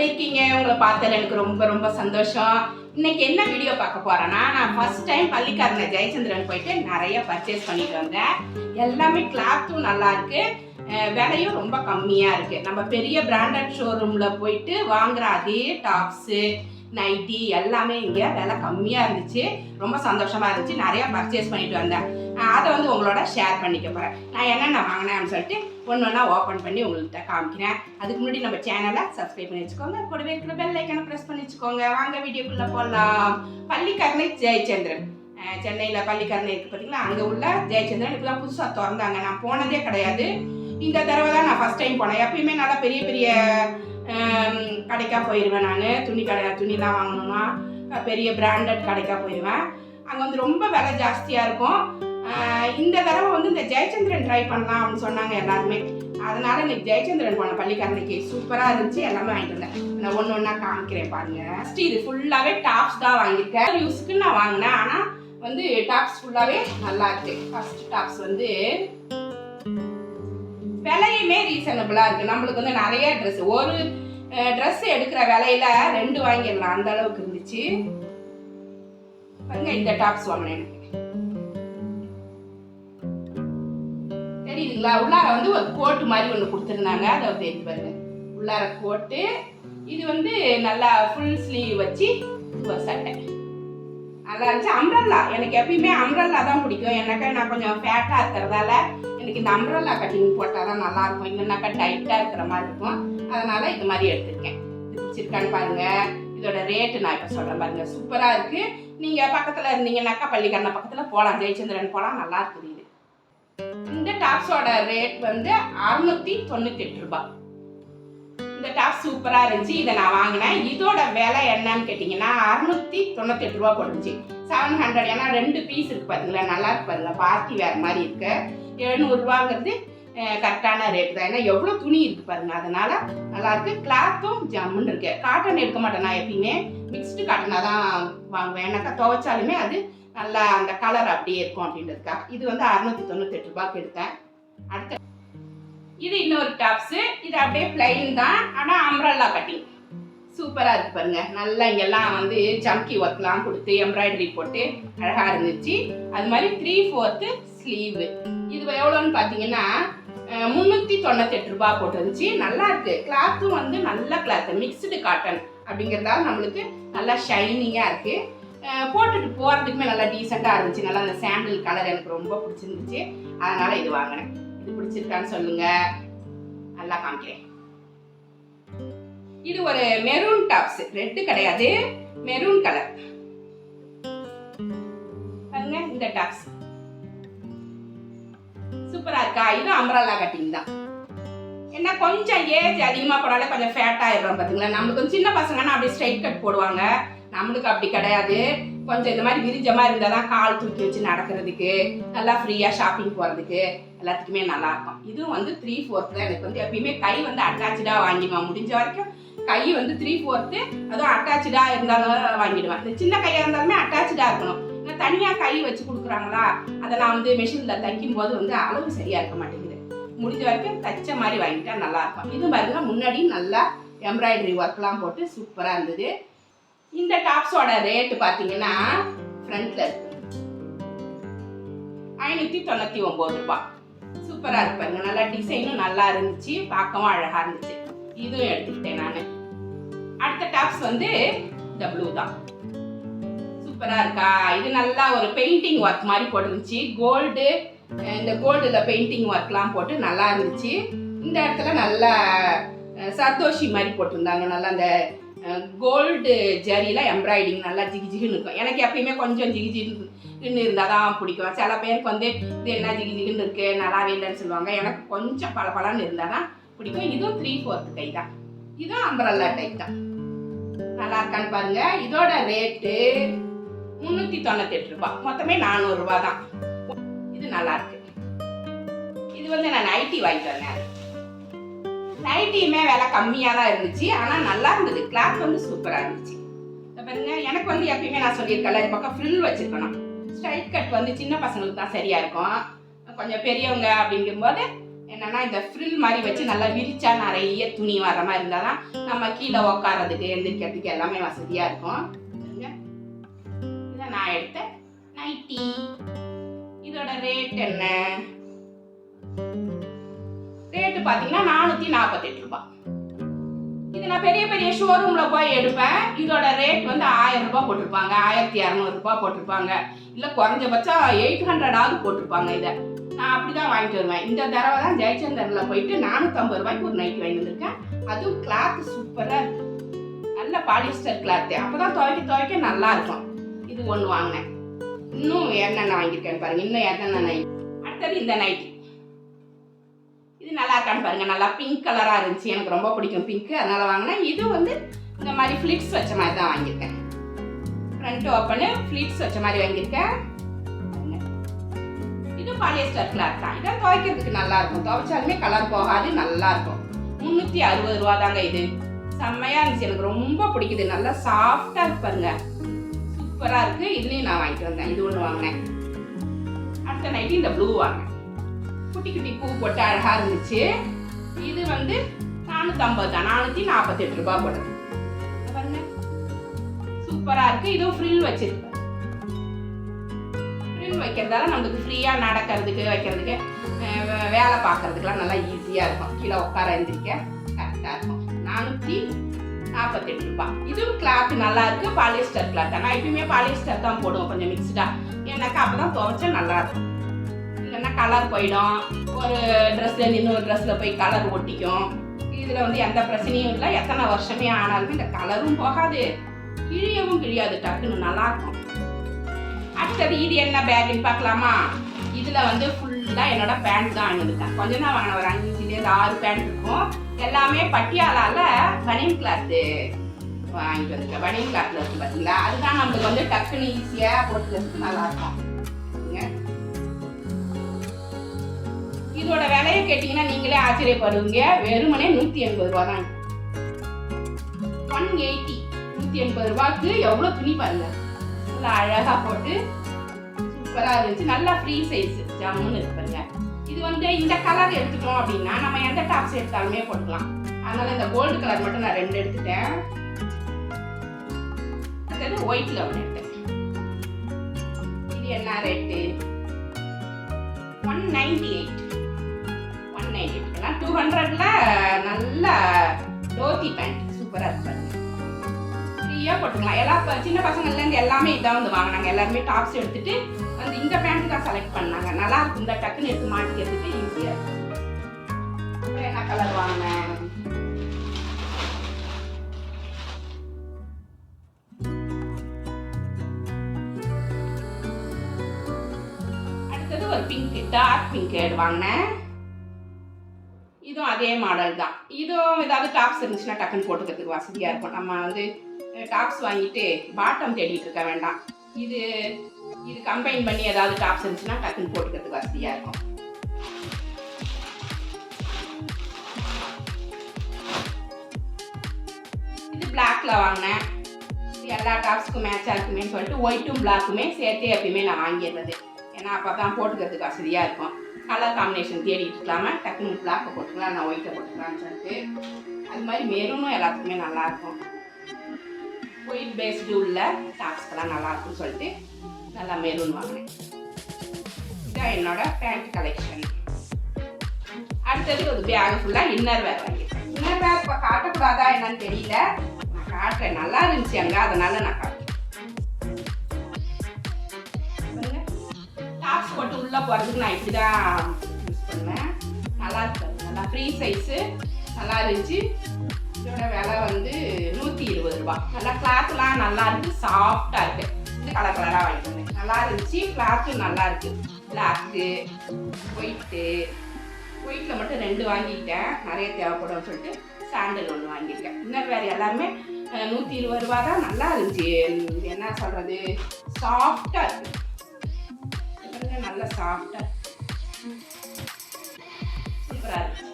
எப்படி இருக்கீங்க? உங்களை பார்த்ததுல எனக்கு ரொம்ப ரொம்ப சந்தோஷம். இன்னைக்கு என்ன வீடியோ பார்க்க போறேன்னா நான் ஃபர்ஸ்ட் டைம் பள்ளிக்காரன ஜெயச்சந்திரன் போயிட்டு நிறைய பர்ச்சேஸ் பண்ணிட்டு வந்தேன். எல்லாமே கிளாத்தும் நல்லா இருக்கு. விலையும் ரொம்ப கம்மியா இருக்கு. நம்ம பெரிய பிராண்டட் ஷோரூம்ல போயிட்டு வாங்குற அதே டாப்ஸு நைட்டி எல்லாமே இங்கே விலை கம்மியாக இருந்துச்சு. ரொம்ப சந்தோஷமா இருந்துச்சு. நிறைய பர்ச்சேஸ் பண்ணிட்டு வந்தேன். அதை வந்து உங்களோட ஷேர் பண்ணிக்க போகிறேன் நான் என்னென்ன வாங்கினேன்னு சொல்லிட்டு ஒன்று ஒன்றா ஓப்பன் பண்ணி உங்கள்கிட்ட காமிக்கிறேன். அதுக்கு முன்னாடி நம்ம சேனலை சப்ஸ்கிரைப் பண்ணி வச்சுக்கோங்க. கூடவே இருக்கிற பெல் ஐக்கனை ப்ரெஸ் பண்ணி வச்சுக்கோங்க. வாங்க வீடியோக்குள்ளே போகலாம் பள்ளிக்கரணை ஜெயச்சந்திரன். சென்னையில் பள்ளிக்கரணை இருக்குது பார்த்தீங்களா அங்கே உள்ள ஜெயச்சந்திரன் இப்போ தான் புதுசாக திறந்தாங்க. நான் போனதே கிடையாது. இந்த தடவை தான் நான் ஃபஸ்ட் டைம் போனேன். எப்பயுமே நல்லா பெரிய பெரிய கடைக்காக போயிடுவேன் நான். துணி கடை துணிலாம் வாங்கணும்னா பெரிய பிராண்டட் கடைக்காக போயிடுவேன் அங்கே வந்து ரொம்ப விலை ஜாஸ்தியாக இருக்கும். இந்த தடவை வந்து இந்த ஜெயச்சந்திரன் ட்ரை பண்ணலாம் அப்படின்னு சொன்னாங்க எல்லாருமே. அதனால இன்னைக்கு ஜெயச்சந்திரன் போன பள்ளிக்காரனைக்கு சூப்பராக இருந்துச்சு. எல்லாமே வாங்கிட்டு வந்தேன். நான் ஒன்று ஒன்றா காமிக்கிறேன் பாருங்க. ஃபஸ்ட்டு இது ஃபுல்லாகவே டாப்ஸ் தான் வாங்கியிருக்கேன். யூஸுக்கு நான் வாங்கினேன். ஆனால் வந்து டாப்ஸ் ஃபுல்லாகவே நல்லா இருக்கு. ஃபர்ஸ்ட் டாப்ஸ் வந்து விலையுமே ரீசனபிளாக இருக்குது நம்மளுக்கு வந்து நிறைய ட்ரெஸ் ஒரு ட்ரெஸ் எடுக்கிற விலையில ரெண்டு வாங்கிடலாம். அந்த அளவுக்கு இருந்துச்சு. பாருங்க இந்த டாப்ஸ் வாங்கினேன் எனக்கு. தெரியுதுங்களா? உள்ளார வந்து ஒரு கோட்டு மாதிரி ஒன்று கொடுத்துருந்தாங்க. அதை தெரிஞ்சு பாருங்க. உள்ளார கோட்டு இது வந்து நல்லா ஃபுல் ஸ்லீவ் வச்சு ஒரு சட்டை. நல்லா இருந்துச்சு. அம்ரல்லா எனக்கு எப்பயுமே அம்ரல்லா தான் பிடிக்கும். எனக்கா நான் கொஞ்சம் ஃபேட்டாக இருக்கிறதால எனக்கு இந்த அம்ரல்லா கட்டிங் போட்டால் தான் நல்லா இருக்கும் இல்லைனாக்கா டைட்டாக இருக்கிற மாதிரி இருக்கும். அதனால் இது மாதிரி எடுத்திருக்கேன். இது பிடிச்சிருக்கான்னு பாருங்கள் இதோட ரேட்டு நான் இப்போ சொல்கிறேன் பாருங்கள் சூப்பராக இருக்குது நீங்கள் பக்கத்தில் இருந்தீங்கன்னாக்கா பள்ளிக்கரண பக்கத்தில் போகலாம் ஜெயச்சந்திரன் போகலாம் நல்லா இருக்குது இது இந்த டாப்ஸோட ரேட் வந்து அறுநூத்தி தொண்ணூத்தி எட்டு ரூபாய். இந்த டாப் சூப்பராக இருந்துச்சு. இதை நான் வாங்கினேன். இதோட விலை என்னன்னு கேட்டிங்கன்னா அறுநூத்தி தொண்ணூத்தெட்டு ரூபா போட்டுச்சு செவன் ஹண்ட்ரட் ஏன்னா ரெண்டு பீஸ் இருக்கு பாருங்களேன் நல்லா இருக்கு பாருங்க. பார்ட்டி வேறு மாதிரி இருக்குது எழுநூறுபாங்கிறது கரெக்டான ரேட் தான். ஏன்னா எவ்வளோ துணி இருக்கு பாருங்க. அதனால நல்லா இருக்கு. கிளாத்தும் ஜம்முன்னு இருக்கு. காட்டன் எடுக்க மாட்டேன் நான் எப்பயுமே. மிக்ஸ்டு காட்டனாக தான் வாங்குவேன். ஏன்னாக்கா துவைச்சாலுமே அது நல்லா அந்த கலர் அப்படியே இருக்கும் அப்படின்றதுக்காக. இது வந்து அறுநூத்தி தொண்ணூத்தி எட்டு ரூபாய்க்கு எடுத்தேன். அடுத்த. இது இன்னொரு டாப்ஸு இது அப்படியே பிளைன் தான். ஆனால் அம்ரல்லா கட்டிங் சூப்பராக இருக்கு பாருங்க. நல்லா இங்கெல்லாம் வந்து ஜம்கி ஒர்க்லாம் கொடுத்து எம்ப்ராய்டரி போட்டு அழகாக இருந்துச்சு. அது மாதிரி த்ரீ ஃபோர்த்து ஸ்லீவு இது எவ்வளோன்னு பார்த்தீங்கன்னா முந்நூற்றி தொண்ணூத்தெட்டு ரூபா போட்டுருந்துச்சு. நல்லா இருக்கு. கிளாத்தும் வந்து நல்ல கிளாத்து மிக்சடு காட்டன் அப்படிங்கிறதால நம்மளுக்கு நல்லா ஷைனிங்காக இருக்கு. போட்டுட்டு போகிறதுக்குமே நல்லா டீசெண்டாக இருந்துச்சு. நல்லா அந்த சாண்டில் கலர் எனக்கு ரொம்ப பிடிச்சிருந்துச்சு. அதனால இது வாங்கினேன். இது பிடிச்சிருக்கான்னு சொல்லுங்க. நல்லா காமிக்கிறேன். இது ஒரு மெரூன் டாப்ஸ் ரெட்டு கிடையாது. மெரூன் கலர் பாருங்க இந்த டாப்ஸ் சூப்பரா இருக்கா? இது அம்ரல்லா கட்டிங் தான். என்ன கொஞ்சம் ஏஜ் அதிகமா போனாலே கொஞ்சம் ஃபேட் ஆயிடுறோம் பாத்தீங்களா? நம்மளுக்கு கொஞ்சம் சின்ன பசங்கன்னா அப்படியே ஸ்ட்ரைட் கட் போடுவாங்க. நம்மளுக்கு அப்படி கிடையாது. கொஞ்சம் இந்த மாதிரி விரிஞ்சமா இருந்தால் தான் கால் தூக்கி வச்சு நடக்கிறதுக்கு நல்லா ஃப்ரீயாக ஷாப்பிங் போகிறதுக்கு எல்லாத்துக்குமே நல்லா இருக்கும். இதுவும் வந்து த்ரீ ஃபோர்த் தான். எனக்கு வந்து எப்பயுமே கை வந்து அட்டாச்சாக வாங்கிடுவேன். முடிஞ்ச வரைக்கும் கை வந்து த்ரீ ஃபோர்த்து அதுவும் அட்டாச்சாக இருந்தாலும் வாங்கிடுவேன். இந்த சின்ன கையாக இருந்தாலுமே அட்டாச்சாக இருக்கணும். இப்போ தனியாக கை வச்சு கொடுக்குறாங்களா? அதை நான் வந்து மெஷினில் தைக்கும் போது வந்து அளவு சரியாக இருக்க மாட்டேங்குது. முடிஞ்ச வரைக்கும் தைச்ச மாதிரி வாங்கிட்டா நல்லா இருக்கும். இது பாருங்க முன்னாடி நல்லா எம்ப்ராய்டரி ஒர்க்லாம் போட்டு சூப்பராக இருந்தது. இந்த டாப்ஸோட ரேட்டு பார்த்தீங்கன்னா ஃப்ரண்ட்ல இருக்கு. ஐநூற்றி தொண்ணூற்றி ஒம்பது ரூபாய். சூப்பராக இருப்பாருங்க நல்லா டிசைனும் நல்லா இருந்துச்சு பார்க்கவும் அழகாக இருந்துச்சு. இதுவும் எடுத்துக்கிட்டேன் நான். அடுத்த டாப்ஸ் வந்து இந்த ப்ளூ தான். சூப்பராக இருக்கா? இது நல்லா ஒரு பெயிண்டிங் ஒர்க் மாதிரி போட்டுருந்துச்சு. கோல்டு இந்த கோல்டில் பெயிண்டிங் ஒர்க்லாம் போட்டு நல்லா இருந்துச்சு. இந்த இடத்துல நல்லா சர்தோஷி மாதிரி போட்டிருந்தாங்க. நல்லா அந்த கோல்டு ஜரியில் எம்ப்ராய்டிங் நல்லா ஜிகிஜிகின்னு இருக்கும். எனக்கு எப்பயுமே கொஞ்சம் ஜிகிஜின்னு இருந்தால் தான் பிடிக்கும். சில பேருக்கு வந்து இது என்ன ஜிகிஜிகின்னு இருக்குது இருக்கு? நல்லாவே இல்லைன்னு சொல்லுவாங்க. எனக்கு கொஞ்சம் பல பலன்னு இருந்தால் தான் பிடிக்கும். இதுவும் த்ரீ ஃபோர்த் கை தான். இதுவும் அம்பரல்லா டைப் தான். நல்லா இருக்கான்னு பாருங்க. இதோட ரேட்டு முந்நூற்றி தொண்ணூத்தெட்டு ரூபாய் மொத்தமே நானூறுரூவா தான் இது நல்லா இருக்கு இது வந்து நான் நைட்டி வாங்கிட்டு வந்தேன். நைட்டியுமே விலை கம்மியாக தான் இருந்துச்சு. ஆனால் நல்லா இருந்தது. கிளாத் வந்து சூப்பராக இருந்துச்சு. இப்போ பாருங்க. எனக்கு வந்து எப்பயுமே நான் சொல்லியிருக்கேன்ல இது பக்கம் ஃப்ரில் வச்சுருக்கணும். ஸ்ட்ரைட் கட் வந்து சின்ன பசங்களுக்கு தான் சரியாக இருக்கும். கொஞ்சம் பெரியவங்க அப்படிங்கும்போது என்னன்னா இந்த ஃப்ரில் மாதிரி வச்சு நல்லா விரிச்சா நிறைய துணி வர மாதிரி இருந்தால் தான் நம்ம கீழே உட்காரதுக்கு எந்திரிக்கிறதுக்கு எல்லாமே வசதியாக இருக்கும். நான் எடுத்த நைட்டி. இதோட ரேட் என்ன? ரேட்டு பார்த்தீங்கன்னா நானூற்றி நாற்பத்தெட்டு ரூபாய். இது நான் பெரிய பெரிய ஷோரூமில் போய் எடுப்பேன். இதோட ரேட் வந்து ஆயிரம் ரூபாய் போட்டிருப்பாங்க. ஆயிரத்தி இரநூறுபா போட்டிருப்பாங்க. இல்லை குறைஞ்சபட்சம் எயிட் ஹண்ட்ரடாவது போட்டிருப்பாங்க இதை. நான் அப்படி தான் வாங்கிட்டு வருவேன். இந்த தடவை தான் ஜெயச்சந்தரில் போயிட்டு நானூற்றம்பது ரூபாய்க்கு ஒரு நைட்டி வாங்கி வந்திருக்கேன். அதுவும் கிளாத் சூப்பராக இருக்குது நல்ல பாலிஸ்டர் கிளாத்து அப்போ தான் துவைக்க துவைக்க நல்லா இருக்கும். இது ஒன்று வாங்கினேன். இன்னும் என்னென்ன வாங்கியிருக்கேன்னு பாருங்க. இன்னும் என்னென்ன நைட் அடுத்தது இந்த நைட்டி இது நல்லா இருக்கான்னு பாருங்க. நல்லா பிங்க் கலராக இருந்துச்சு. எனக்கு ரொம்ப பிடிக்கும் பிங்க் அதனால வாங்கினேன். இது வந்து இந்த மாதிரி ஃபிளிட்ஸ் வச்ச மாதிரி தான் வாங்கியிருக்கேன். ஃப்ரண்ட் ஓப்பனு ஃபிளிட்ஸ் வச்ச மாதிரி வாங்கியிருக்கேன். இது பாலியஸ்டர் கிளாத் தான். இதை துவைக்கிறதுக்கு நல்லா இருக்கும். துவைச்சாலுமே கலர் போகாது நல்லா இருக்கும். முந்நூற்றி அறுபது ரூபா தாங்க இது. செம்மையாக இருந்துச்சு. எனக்கு ரொம்ப பிடிக்குது. நல்லா சாஃப்டாக இருக்கு சூப்பராக இருக்கு. இதுலேயும் நான் வாங்கிட்டு வந்தேன். இது ஒன்று வாங்கினேன். அடுத்த நைட்டு இந்த ப்ளூ வாங்கினேன் குட்டி குட்டி பூ போட்டு அழகாக இருந்துச்சு. இது வந்து நானூற்றம்பது தான். நானூற்றி நாற்பத்தெட்டு ரூபாய் போட்டது. சூப்பராக பாருங்க. இருக்கு. இதுவும் ஃப்ரில் வச்சிருக்கு. ஃப்ரில் வைக்கிறதால நமக்கு ஃப்ரீயாக நடக்கிறதுக்கு வைக்கிறதுக்கு வே- வேலை பார்க்கறதுக்குலாம் நல்லா ஈஸியாக இருக்கும். கீழே உட்கார எந்திரிக்க கரெக்டாக இருக்கும். நானூற்றி நாற்பத்தெட்டு ரூபாய் இதுவும் கிளாத் நல்லா இருக்கு பாலிஸ்டர் கிளாத் நான் எப்பயுமே பாலிஸ்டர் தான் போடுவோம் கொஞ்சம் மிக்ஸ்டா ஏன்னாக்கா அப்பதான் துவைச்சா நல்லா இருக்கும் இல்லைன்னா கலர் போயிடும். ஒரு ட்ரெஸ்ல இன்னொரு ட்ரெஸ்ல போய் கலர் ஒட்டிக்கும். இதுல வந்து எந்த பிரச்சனையும் இல்லை. எத்தனை வருஷமே ஆனாலுமே இந்த கலரும் போகாது. கிழியவும் கிழியாது டக்குன்னு நல்லா இருக்கும் அடுத்தது இது என்ன பேக்குன்னு பார்க்கலாமா? இதுல வந்து ஃபுல்லா என்னோட பேண்ட் தான் வாங்கியிருக்கேன் கொஞ்சம் நாள் வாங்கின ஒரு அஞ்சுலேருந்து ஆறு பேண்ட் இருக்கும். எல்லாமே பட்டியாலால பனியன் கிளாத்து வாங்கிட்டு வந்திருக்கேன். பனியன் கிளாத்ல இருக்கு பார்த்தீங்களா அதுதான் நம்மளுக்கு வந்து டக்குன்னு ஈஸியா போட்டுக்கிறதுக்கு நல்லா இருக்கும். இதோட விலையை கேட்டீங்கன்னா நீங்களே ஆச்சரியப்படுவீங்க. வெறுமனே நூத்தி எண்பது ரூபா தான். ஒன் எயிட்டி நூத்தி எண்பது ரூபாய்க்கு எவ்வளவு துணி பாருங்க. நல்லா அழகா போட்டு சூப்பரா இருந்துச்சு. நல்லா ஃப்ரீ சைஸ் ஜம்முன்னு இருக்கு இது வந்து இந்த கலர் எடுத்துட்டோம் அப்படின்னா நம்ம எந்த டாப்ஸ் எடுத்தாலுமே போட்டுக்கலாம். அதனால இந்த கோல்டு கலர் மட்டும் நான் ரெண்டு எடுத்துட்டேன். அடுத்தது ஒயிட்ல ஒன்று எடுத்தேன். இது என்ன rate one ninety eight one ninety eight ஏன்னா டூ ஹண்ட்ரட்ல நல்ல டோத்தி பேண்ட் சூப்பராக இருக்கு ஃப்ரீயாக போட்டுக்கலாம். எல்லா சின்ன பசங்கள்லேருந்து எல்லாமே இதான் வந்து வாங்கினாங்க. எல்லாருமே டாப்ஸ் எடுத்துட்டு அந்த இந்த பேண்ட் தான் செலக்ட் பண்ணாங்க. நல்லா இருக்கும். இந்த டக்குன்னு எடுத்து மாட்டிக்கிறதுக்கு ஈஸியாக இருக்கும். என்ன கலர் வாங்கினேன்? அடுத்தது ஒரு பிங்க் டார்க் பிங்க் வாங்கினேன். இதுவும் அதே மாடல் தான். இதுவும் ஏதாவது டாப்ஸ் இருந்துச்சுன்னா டக்குன்னு போட்டுக்கிறதுக்கு வசதியாக இருக்கும். நம்ம வந்து டாப்ஸ் வாங்கிட்டு பாட்டம் தேடிட்டு இருக்க வேண்டாம். இது இது கம்பைன் பண்ணி ஏதாவது டாப்ஸ் இருந்துச்சுன்னா டக்குன்னு போட்டுக்கிறதுக்கு வசதியாக இருக்கும். இது பிளாக்ல வாங்கினேன். எல்லா டாப்ஸ்க்கும் மேட்சாக இருக்குமேன்னு சொல்லிட்டு ஒயிட்டும் பிளாக்குமே சேர்த்தே எப்பயுமே நான் வாங்கிடுறது. ஏன்னா அப்போ தான் போட்டுக்கிறதுக்கு வசதியாக இருக்கும். கலர் காம்பினேஷன் தேடிட்டு இல்லாமல் டக்குனு பிளாக்கை போட்டுக்கலாம் நான் ஒயிட்டை போட்டுக்கலாம்னு சொல்லிட்டு. அது மாதிரி மெரூனும் எல்லாத்துக்குமே நல்லாயிருக்கும் ஒயிட் பேஸ்டு உள்ள டாப்ஸ்க்கெல்லாம் நல்லாயிருக்கும்னு சொல்லிட்டு. நல்லா மெரூன் வாங்கினேன் இதான் என்னோட பேண்ட் கலெக்ஷன் அடுத்தது ஒரு பேக் ஃபுல்லாக இன்னர் வேர் வாங்கியிருக்கேன். இன்னர் வேர் இப்போ காட்டக்கூடாதா என்னன்னு தெரியல. நான் காட்டுறேன். நல்லா இருந்துச்சு அங்கே. அதனால நான் காட்டுறேன். டாப்ஸ் போட்டு உள்ளே போகிறதுக்கு நான் இப்படி தான் யூஸ் பண்ணுவேன். நல்லா இருக்கு. நல்லா ஃப்ரீ சைஸு நல்லா இருந்துச்சு. இதோட விலை வந்து நூற்றி இருபது ரூபா நல்லா கிளாத்லாம் நல்லா இருக்கு. சாஃப்டாக இருக்குது இந்த கலர் கலராக வாங்கிட்டு நல்லா இருந்துச்சு. கிளாத்தும் நல்லா இருக்கு. பிளாக்கு ஒயிட்டு ஒயிட்டில் மட்டும் ரெண்டு வாங்கிக்கிட்டேன் நிறைய தேவைப்படும்னு சொல்லிட்டு சாண்டல் ஒன்று வாங்கியிருக்கேன் இன்னும் வேறு எல்லாருமே நூற்றி இருபது ரூபா தான் நல்லா இருந்துச்சு. என்ன சொல்கிறது சாஃப்டாக இருக்கு. நல்லா சாஃப்டாக சூப்பராக இருக்கு.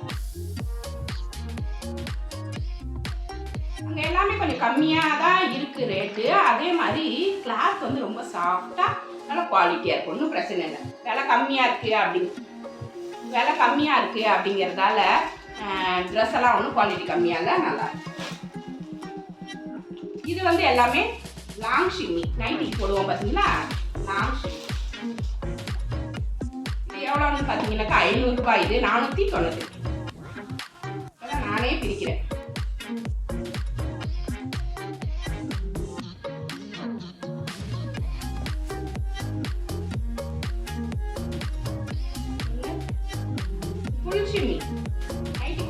அங்கே எல்லாமே கொஞ்சம் கம்மியாக தான் இருக்குது ரேட்டு அதே மாதிரி கிளாத் வந்து ரொம்ப சாஃப்டாக நல்லா குவாலிட்டியாக இருக்கும். ஒன்றும் பிரச்சனை இல்லை. விலை கம்மியாக இருக்குது அப்படின்னு விலை கம்மியாக இருக்குது அப்படிங்கிறதால ட்ரெஸ் எல்லாம் ஒன்றும் குவாலிட்டி கம்மியாக இல்லை நல்லா இது வந்து எல்லாமே லாங் ஷிம்மி நைட்டிக்கு போடுவோம் பார்த்தீங்களா லாங் ஷிம்மி எவ்வளோன்னு பார்த்தீங்கன்னாக்கா ஐநூறுரூபா இது. நானூற்றி தொண்ணூற்றி நானே பிரிக்கிறேன்.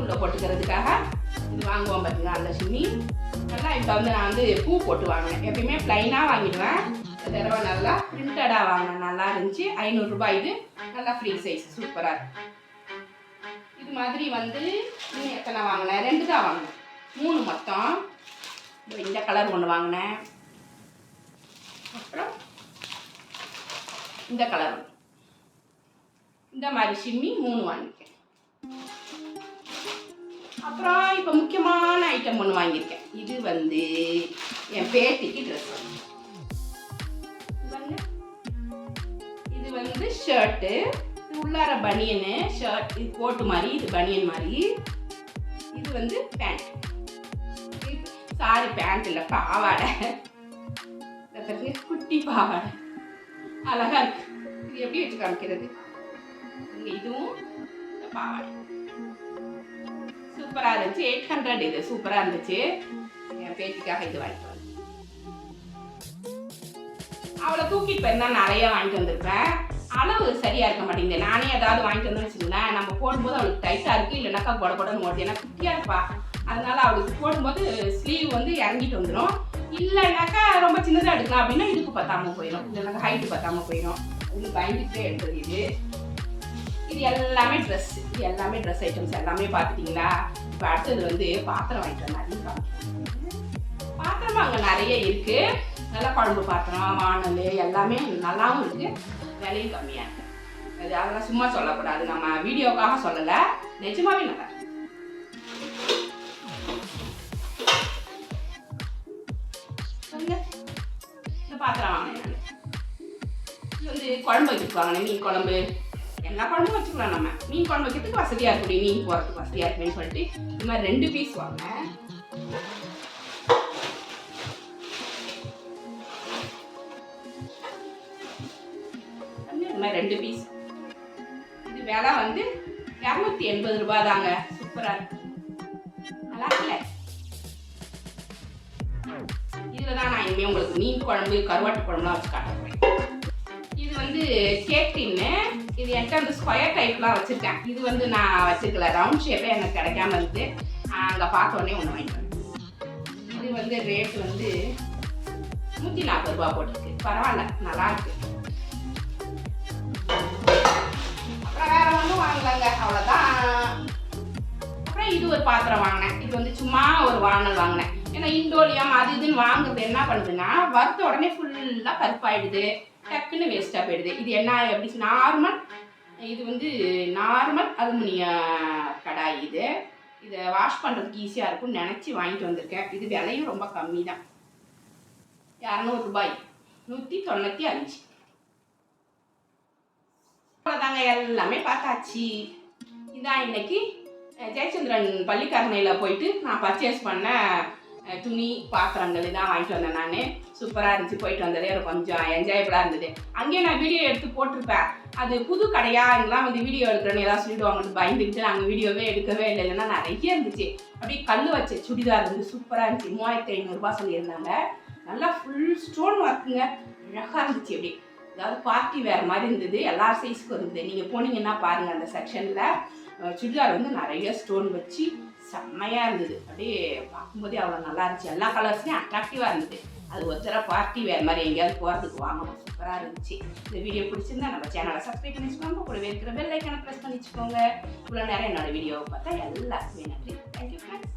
உள்ளே போட்டுக்கிறதுக்காக இது வாங்குவோம் பார்த்தீங்களா அந்த நல்லா இப்போ வந்து நான் வந்து பூ போட்டு வாங்கினேன். எப்பயுமே ப்ளைனாக வாங்கிடுவேன். இந்த தடவை நல்லா பிரிண்டடாக வாங்கினேன். நல்லா இருந்துச்சு. ஐநூறுரூபா இது. நல்லா ஃப்ரீ சைஸ் சூப்பராக இருக்கு. இது மாதிரி வந்து இன்னும் எத்தனை வாங்கினேன்? ரெண்டு தான் வாங்கினேன். மூணு மொத்தம். இந்த கலர் ஒன்று வாங்கினேன். அப்புறம் இந்த கலர் ஒன்று இந்த மாதிரி சிம்மி மூணு வாங்கிக்கேன் அப்புறம் இப்போ முக்கியமான ஐட்டம் ஒன்று வாங்கியிருக்கேன். இது வந்து என் பேத்திக்கு ட்ரெஸ் இது வந்து ஷர்ட்டு இது உள்ளார பனியனு ஷர்ட் இது கோட்டு மாதிரி இது பனியன் மாதிரி. இது வந்து பேண்ட் சாரி பேண்ட் இல்லை பாவாடை. குட்டி பாவாடை. அழகா இருக்கு. இது எப்படி வச்சு காமிக்கிறது? இதுவும் பாவாடை. சூப்பராக இருந்துச்சு. எயிட் ஹண்ட்ரட் இது. சூப்பராக இருந்துச்சு. என் பேத்திக்காக இது வாங்கிட்டு வந்தேன். அவளை தூக்கிட்டு போயிருந்தா நிறைய வாங்கிட்டு வந்திருப்பேன். அளவு சரியா இருக்க மாட்டேங்குது. நானே ஏதாவது வாங்கிட்டு வந்தேன்னு வச்சுங்களேன் நம்ம போடும்போது அவளுக்கு டைட்டா இருக்கு. இல்லைனாக்கா கொட கொடன்னு ஓடுது. ஏன்னா குட்டியா இருப்பா. அதனால அவளுக்கு போடும்போது ஸ்லீவ் வந்து இறங்கிட்டு வந்துடும் இல்லைனாக்கா ரொம்ப சின்னதாக எடுக்கலாம் அப்படின்னா இதுக்கு பத்தாம போயிடும் இல்லைனாக்கா ஹைட்டு பத்தாம போயிடும் இது பயந்துட்டே எடுத்தது இது. இது எல்லாமே ட்ரெஸ் இது எல்லாமே ட்ரெஸ் ஐட்டம்ஸ் எல்லாமே பார்த்துட்டீங்களா? இப்போ அடுத்தது வந்து பாத்திரம் வாங்கிட்டு நிறைய காமிக்கிறேன். பாத்திரம் அங்கே நிறைய இருக்குது நல்ல குழம்பு பாத்திரம் வானல் எல்லாமே நல்லாவும் இருக்குது விலையும் கம்மியாக இருக்குது அது அதெல்லாம் சும்மா சொல்லக்கூடாது. நம்ம வீடியோக்காக சொல்லலை. நிஜமாவே நல்லா இந்த பாத்திரம் வாங்கினேன் இது வந்து குழம்பு வைக்கிறதுக்கு மீன் குழம்பு. எல்லா குழம்பு வச்சுக்கலாம் நம்ம. மீன் குழம்பு வைக்கிறதுக்கு வசதியாக இருக்கக்கூடிய மீன் போகிறதுக்கு வசதியாக இருக்குன்னு சொல்லிட்டு இந்த மாதிரி ரெண்டு பீஸ் வாங்க. இந்த மாதிரி ரெண்டு பீஸ் இது விலை வந்து இரநூத்தி எண்பது ரூபாய் தாங்க சூப்பரா இருக்கு. நல்லா இருக்குல்ல? இதில் தான் நான் இனிமேல் உங்களுக்கு மீன் குழம்பு கருவாட்டு குழம்புலாம் வச்சு காட்டுறேன் இது வந்து கேக் டின்னு இது என்கிட்ட வந்து ஸ்கொயர் டைப்லாம் வச்சுருக்கேன். இது வந்து நான் வச்சுருக்கல. ரவுண்ட் ஷேப்பே எனக்கு கிடைக்காம இருந்து அங்கே பார்த்த உடனே ஒன்று வாங்கிட்டு இது வந்து ரேட் வந்து நூற்றி நாற்பது ரூபா போட்டிருக்கு. பரவாயில்ல நல்லா இருக்கு. அப்புறம் வேற ஒன்றும் வாங்கலங்க. அவ்வளோதான் அப்புறம் இது ஒரு பாத்திரம் வாங்கினேன். இது வந்து சும்மா ஒரு வானல் வாங்கினேன். ஏன்னா இண்டோலியம் அது இதுன்னு வாங்குறது என்ன பண்ணுதுன்னா வறுத்த உடனே ஃபுல்லாக கருப்பாயிடுது. டக்குன்னு வேஸ்ட்டாக போயிடுது. இது என்ன எப்படி நார்மல் இது வந்து நார்மல் அலுமினிய கடாய் இது. இதை வாஷ் பண்ணுறதுக்கு ஈஸியாக இருக்கும்னு நினச்சி வாங்கிட்டு வந்திருக்கேன். இது விலையும் ரொம்ப கம்மி தான் இரநூறுபாய். நூற்றி தொண்ணூற்றி அஞ்சு. அவ்வளோதாங்க எல்லாமே பார்த்தாச்சு. இதான் இன்னைக்கு ஜெயச்சந்திரன் பள்ளிக்கரணையில் போயிட்டு நான் பர்ச்சேஸ் பண்ண துணி பாத்திரங்கள் இதான் வாங்கிட்டு வந்தேன் நான். சூப்பராக இருந்துச்சு போயிட்டு வந்ததே ஒரு கொஞ்சம் என்ஜாயபிளாக இருந்தது. அங்கேயே நான் வீடியோ எடுத்து போட்டிருப்பேன். அது புது கடையா இங்கெல்லாம் வந்து வீடியோ எடுக்கிறேன்னு ஏதாவது சொல்லிடுவாங்கன்னு பயந்துக்கிட்டு நாங்கள் வீடியோவே எடுக்கவே இல்லை. இல்லைன்னா நிறைய இருந்துச்சு. அப்படியே கல் வச்ச சுடிதார் வந்து சூப்பராக இருந்துச்சு. மூவாயிரத்தி ஐநூறுரூபா சொல்லியிருந்தாங்க. நல்லா ஃபுல் ஸ்டோன் ஒர்க்குங்க அழகாக இருந்துச்சு அப்படி. அதாவது பார்ட்டி வேறு மாதிரி இருந்தது. எல்லா சைஸ்க்கும் இருந்தது. நீங்கள் போனீங்கன்னா பாருங்கள் அந்த செக்ஷனில் சுடிதார் வந்து நிறைய ஸ்டோன் வச்சு செம்மையாக இருந்தது. அப்படியே பார்க்கும்போதே அவ்வளோ நல்லா இருந்துச்சு. எல்லா கலர்ஸ்லையும் அட்ராக்டிவாக இருந்தது. அது ஒருத்தர பார்ட்டி வேறு மாதிரி எங்கேயாவது போகிறதுக்கு வாங்கணும். சூப்பராக இருந்துச்சு. இந்த வீடியோ பிடிச்சிருந்தா நம்ம சேனலை சப்ஸ்கிரைப் பண்ணி வச்சுக்கோங்க. கூடவே இருக்கிற பெல் ஐக்கனை ப்ரெஸ் பண்ணி வச்சுக்கோங்க. இவ்வளோ நேரம் என்னோட வீடியோவை பார்த்தா எல்லாருக்குமே நன்றி. Thank you friends